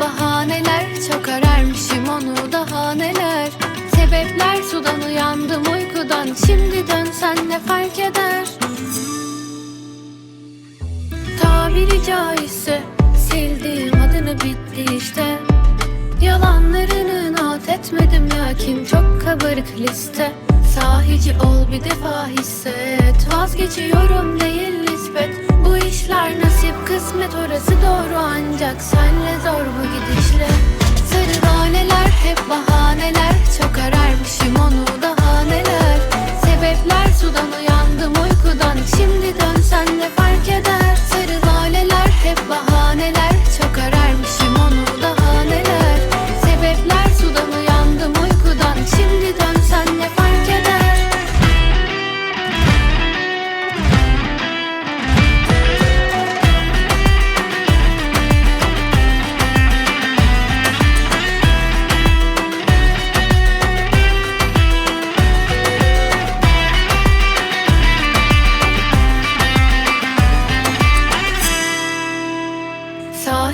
bahaneler Çok ararmışım onu daha neler. Sebepler sudan uyandım uykudan Şimdi dönsen ne fark eder? Tabiri caizse Sildiğim adını bitti işte. Yalanlarını not etmedim lakin çok kabarık liste. Sahici ol bir defa hisset Vazgeçiyorum değil orası doğru ancak senle zor bu gidişle. Sarı laleler hep bahaneler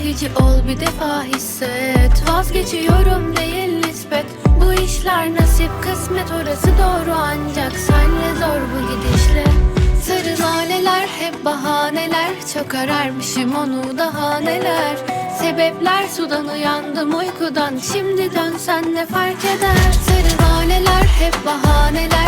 Sahici ol bir defa hisset. Vazgeçiyorum değil nispet. Bu işler nasip kısmet orası doğru. Ancak senle zor bu gidişle. Sarı laleler hep bahaneler. Çok ararmışım onu daha neler. Sebepler sudan uyandım uykudan. Şimdi dönsen ne fark eder? Sarı laleler hep bahaneler